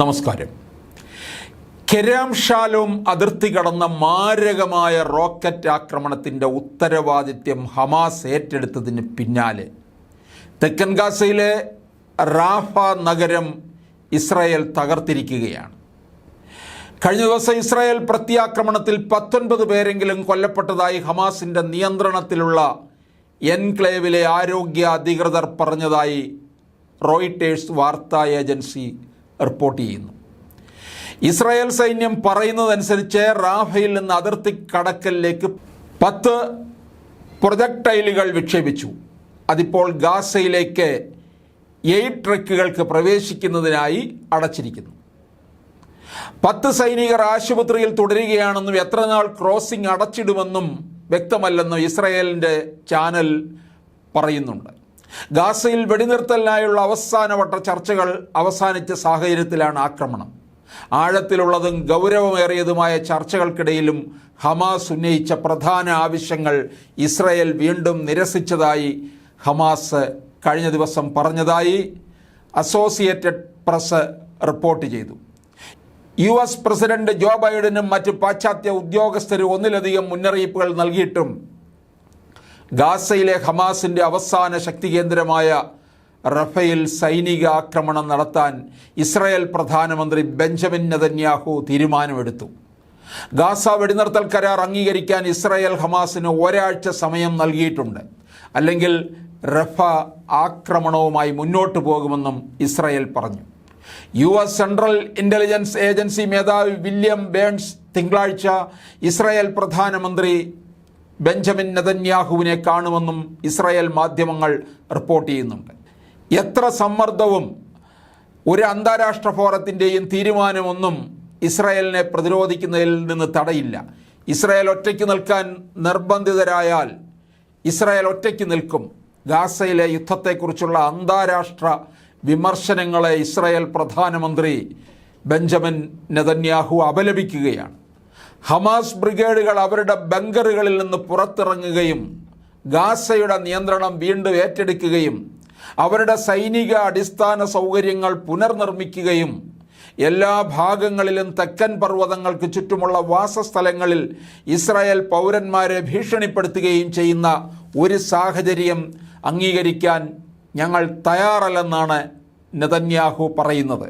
നമസ്കാരം. കെരാം ഷാലോം അതിർത്തി കടന്ന മാരകമായ റോക്കറ്റ് ആക്രമണത്തിന്റെ ഉത്തരവാദിത്യം ഹമാസ് ഏറ്റെടുത്തതിന് പിന്നാലെ. തെക്കൻ ഗാസയിലെ റാഫ നഗരം ഇസ്രായേൽ തകർത്തിരിക്കുകയാണ്. കഴിഞ്ഞ ദിവസം ഇസ്രായേൽ പ്രത്യാക്രമണത്തിൽ പത്തൊൻപത് പേരെങ്കിലും കൊല്ലപ്പെട്ടതായി ഹമാസിന്റെ നിയന്ത്രണത്തിലുള്ള എൻക്ലേവിലെ ആരോഗ്യ അധികൃതർ പറഞ്ഞതായി റോയിട്ടേഴ്സ് വാർത്താ ഏജൻസി റിപ്പോർട്ട് ചെയ്യുന്നു. ഇസ്രായേൽ സൈന്യം പറയുന്നതനുസരിച്ച് റാഫയിൽ നിന്ന് അതിർത്തി കടക്കലിലേക്ക് പത്ത് പ്രൊജക്ടൈലുകൾ വിക്ഷേപിച്ചു. അതിപ്പോൾ ഗാസയിലേക്ക് എയ്റ്റ് ട്രക്കുകൾക്ക് പ്രവേശിക്കുന്നതിനായി അടച്ചിരിക്കുന്നു. പത്ത് സൈനികർ ആശുപത്രിയിൽ തുടരുകയാണെന്നും എത്ര നാൾ ക്രോസിംഗ് അടച്ചിടുമെന്നും വ്യക്തമല്ലെന്നും ഇസ്രായേലിന്റെ ചാനൽ പറയുന്നുണ്ട്. ഗാസയിൽ വെടിനിർത്തലിനായുള്ള അവസാനവട്ട ചർച്ചകൾ അവസാനിച്ച സാഹചര്യത്തിലാണ് ആക്രമണം. ആഴത്തിലുള്ളതും ഗൗരവമേറിയതുമായ ചർച്ചകൾക്കിടയിലും ഹമാസ് ഉന്നയിച്ച പ്രധാന ആവശ്യങ്ങൾ ഇസ്രയേൽ വീണ്ടും നിരസിച്ചതായി ഹമാസ് കഴിഞ്ഞ ദിവസം പറഞ്ഞതായി അസോസിയേറ്റഡ് പ്രസ് റിപ്പോർട്ട് ചെയ്തു. യു എസ് പ്രസിഡന്റ് ജോ ബൈഡനും മറ്റ് പാശ്ചാത്യ ഉദ്യോഗസ്ഥരും ഒന്നിലധികം മുന്നറിയിപ്പുകൾ നൽകിയിട്ടും ഗാസയിലെ ഹമാസിന്റെ അവസാന ശക്തി കേന്ദ്രമായ റഫേൽ സൈനിക ആക്രമണം നടത്താൻ ഇസ്രായേൽ പ്രധാനമന്ത്രി ബെഞ്ചമിൻ നെതന്യാഹു തീരുമാനമെടുത്തു. ഗാസ വെടിനിർത്തൽ കരാർ അംഗീകരിക്കാൻ ഇസ്രായേൽ ഹമാസിന് ഒരാഴ്ച സമയം നൽകിയിട്ടുണ്ട്. അല്ലെങ്കിൽ റഫ ആക്രമണവുമായി മുന്നോട്ടു പോകുമെന്നും ഇസ്രായേൽ പറഞ്ഞു. U S central intelligence agency മേധാവി വില്യം ബേൺസ് തിങ്കളാഴ്ച ഇസ്രായേൽ പ്രധാനമന്ത്രി ബെഞ്ചമിൻ നെതന്യാഹുവിനെ കാണുമെന്നും ഇസ്രായേൽ മാധ്യമങ്ങൾ റിപ്പോർട്ട് ചെയ്യുന്നുണ്ട്. എത്ര സമ്മർദ്ദവും ഒരു അന്താരാഷ്ട്ര ഫോറത്തിന്റെയും തീരുമാനമൊന്നും ഇസ്രായേലിനെ പ്രതിരോധിക്കുന്നതിൽ നിന്ന് തടയില്ല. ഇസ്രായേൽ ഒറ്റയ്ക്ക് നിൽക്കാൻ നിർബന്ധിതരായാൽ ഇസ്രായേൽ ഒറ്റയ്ക്ക് നിൽക്കും. ഗാസയിലെ യുദ്ധത്തെക്കുറിച്ചുള്ള അന്താരാഷ്ട്ര വിമർശനങ്ങളെ ഇസ്രായേൽ പ്രധാനമന്ത്രി ബെഞ്ചമിൻ നെതന്യാഹു അപലപിക്കുകയാണ്. ഹമാസ് ബ്രിഗേഡുകൾ അവരുടെ ബങ്കറുകളിൽ നിന്ന് പുറത്തിറങ്ങുകയും ഗാസയുടെ നിയന്ത്രണം വീണ്ടും ഏറ്റെടുക്കുകയും അവരുടെ സൈനിക അടിസ്ഥാന സൗകര്യങ്ങൾ പുനർനിർമ്മിക്കുകയും എല്ലാ ഭാഗങ്ങളിലും തെക്കൻ പർവതങ്ങൾക്ക് ചുറ്റുമുള്ള വാസസ്ഥലങ്ങളിൽ ഇസ്രായേൽ പൗരന്മാരെ ഭീഷണിപ്പെടുത്തുകയും ചെയ്യുന്ന ഒരു സാഹചര്യം അംഗീകരിക്കാൻ ഞങ്ങൾ തയ്യാറല്ലെന്നാണ് നെതന്യാഹു പറയുന്നത്.